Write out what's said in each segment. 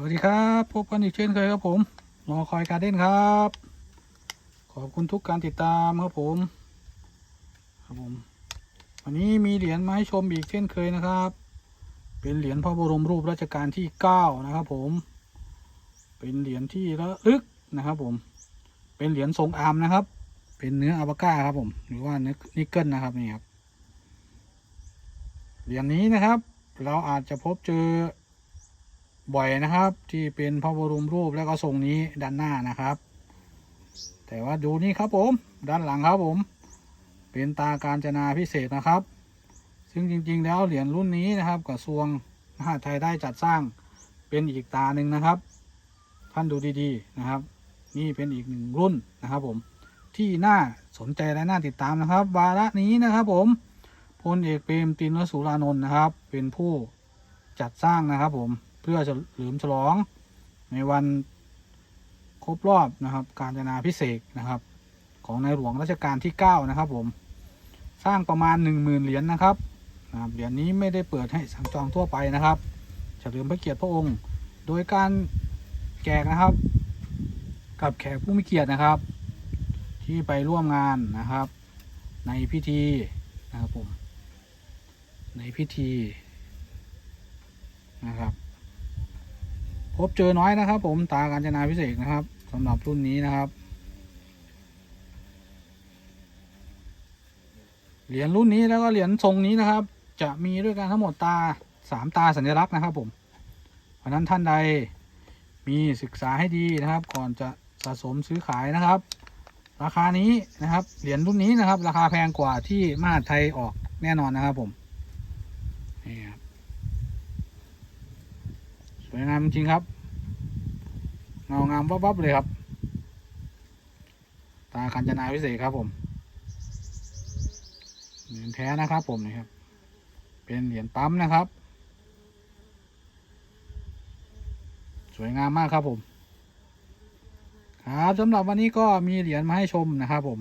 สวัสดีครับพบกันอีกเช่นเคยครับผมรอคอยการเด้นครับ ขอบคุณทุกการติดตามครับผม ครับผม วันนี้มีเหรียญมาให้ชมอีกเช่นเคยนะครับ เป็นเหรียญพระบรมรูปรัชกาลที่เก้านะครับ ผม เป็นเหรียญที่ระลึกนะครับ ผม เป็นเหรียญทรงอาร์มนะครับ เป็นเนื้ออัลปาก้าครับผม หรือว่าเนื้อนิกเกิลนะครับนี่ครับ เหรียญนี้นะครับ เราอาจจะพบเจอ บ่อยนะครับ ที่เป็นพระบรมรูปแล้วก็ทรงนี้ด้านหน้านะครับ แต่ว่าดูนี่ครับผม ด้านหลังครับผม เป็นตาการจนาพิเศษนะครับ ซึ่งจริงๆ แล้วเหรียญรุ่นนี้นะครับกระทรวงมหาดไทยได้จัดสร้างเป็นอีกตาหนึ่งนะครับ ท่านดูดีๆนะครับ นี่เป็นอีกหนึ่งรุ่นนะครับผมที่น่าสนใจและน่าติดตามนะครับ วาระนี้นะครับผมพลเอกเปรมตินวสุรานนท์นะครับ เป็นผู้จัดสร้างนะครับผม พื่อเฉลิมฉลองในวันครบรอบนะครับ การจนาพิเศษนะครับ ของในหลวงรัชกาลที่ 9 นะครับผมสร้างประมาณ 10,000 เหรียญนะครับนะครับเหรียญนี้ไม่ได้เปิดให้สั่งจองทั่วไปนะครับเฉลิมพระเกียรติพระองค์ โดยการแจกนะครับ กับแขกผู้มีเกียรตินะครับ ที่ไปร่วมงานนะครับ ในพิธีนะครับผมในพิธีนะครับ พบเจอน้อยนะครับ ผมตาการจนาพิเศษนะครับสำหรับรุ่นนี้นะครับ เหรียญรุ่นนี้แล้วก็เหรียญทรงนี้นะครับ จะมีด้วยกันทั้งหมดตาสามตาสัญลักษณ์นะครับ ผม เพราะนั้นท่านใดมีศึกษาให้ดีนะครับ ก่อนจะสะสมซื้อขายนะครับ ราคานี้นะครับ เหรียญรุ่นนี้นะครับ ราคาแพงกว่าที่มหาดไทยออกแน่นอนนะครับผมนี่ครับ วยงามจริงครับ เงางามวับๆเลยครับ ตาคันจนาพิเศษครับผมเหรียญแท้นะครับผมนี่ครับ เป็นเหรียญปั๊มนะครับ สวยงามมากครับผม ครับสำหรับวันนี้ก็มีเหรียญมาให้ชมนะครับผม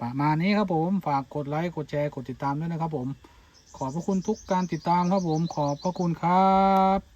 ประมาณนี้ครับผม ฝากกดไลค์ กดแชร์ กดติดตามด้วยนะครับผม ขอบพระคุณทุกการติดตามครับผม ขอบพระคุณครับ